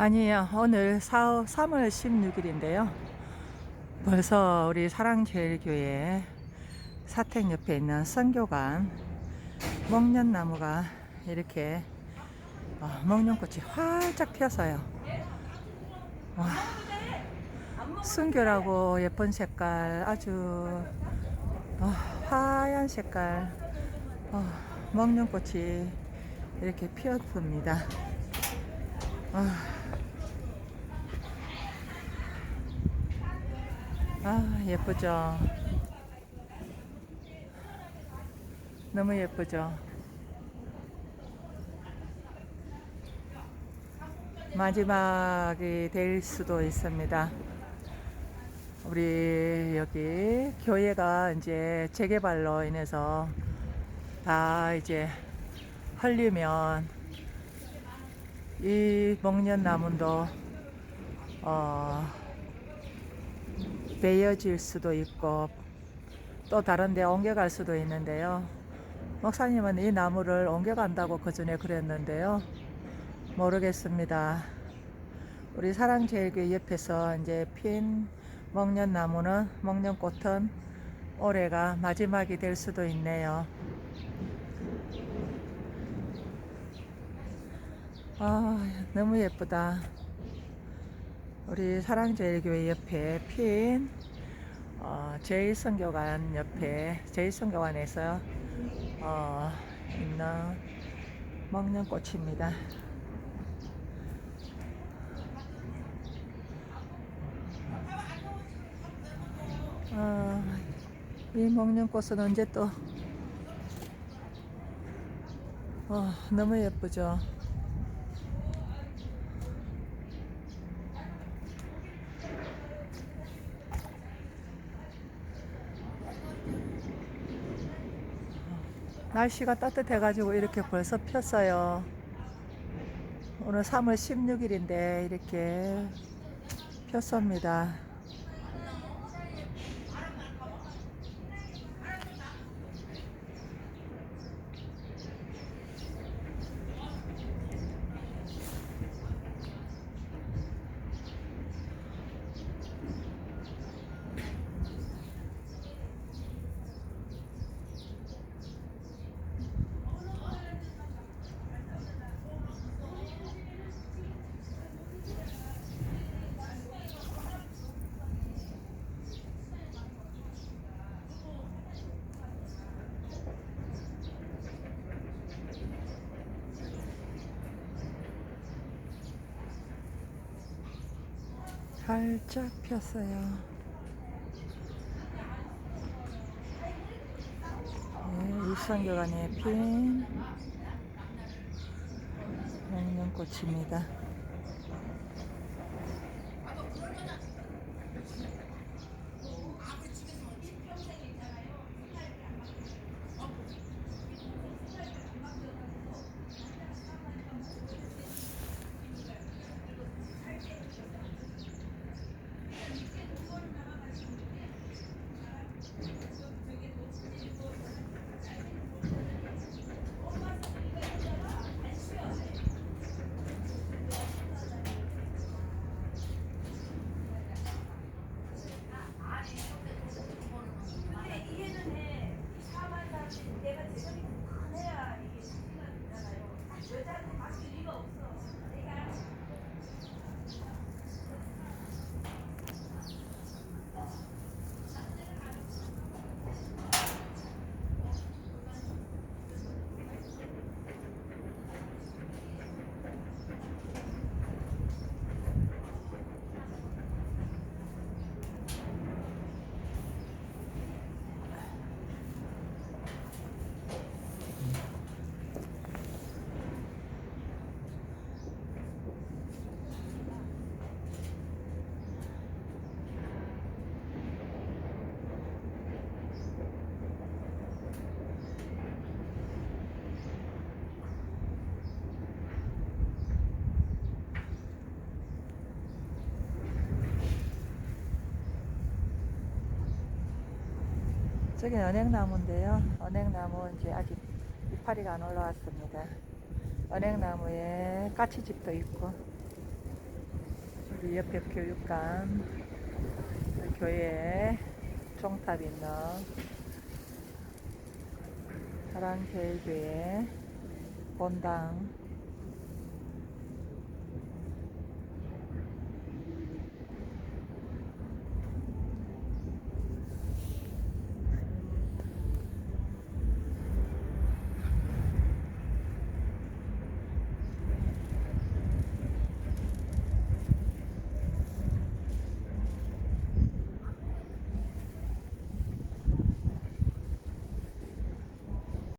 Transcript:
아니요. 오늘 4, 3월 16일인데요. 벌써 우리 사랑제일교회 사택 옆에 있는 선교관 목련나무가 이렇게 어, 목련꽃이 활짝 피었어요. 와, 순결하고 예쁜 색깔 아주 어, 하얀 색깔 어, 목련꽃이 이렇게 피었습니다. 아, 아 예쁘죠. 너무 예쁘죠. 마지막이 될 수도 있습니다. 우리 여기 교회가 이제 재개발로 인해서 다 이제 헐리면 이 목련나무도 어, 베어질 수도 있고 또 다른 데 옮겨갈 수도 있는데요. 목사님은 이 나무를 옮겨간다고 그 전에 그랬는데요. 모르겠습니다. 우리 사랑제일교회 옆에서 이제 핀 목련나무는 목련꽃은 올해가 마지막이 될 수도 있네요. 아, 너무 예쁘다. 우리 사랑제일교회 옆에 핀 어, 제일성교관 옆에 제일성교관에서 어, 있는 먹년꽃입니다. 어, 이 먹년꽃은 언제 또 어, 너무 예쁘죠. 날씨가 따뜻해가지고 이렇게 벌써 폈어요. 오늘 3월 16일인데 이렇게 폈습니다. 활짝 폈어요. 네, 일산교관의 핀 목련꽃입니다. 저기 은행나무인데요. 은행나무 이제 아직 이파리가 안 올라왔습니다. 은행나무에 까치집도 있고 우리 옆에 교육관 교회에 종탑 있는 사랑제일교회 본당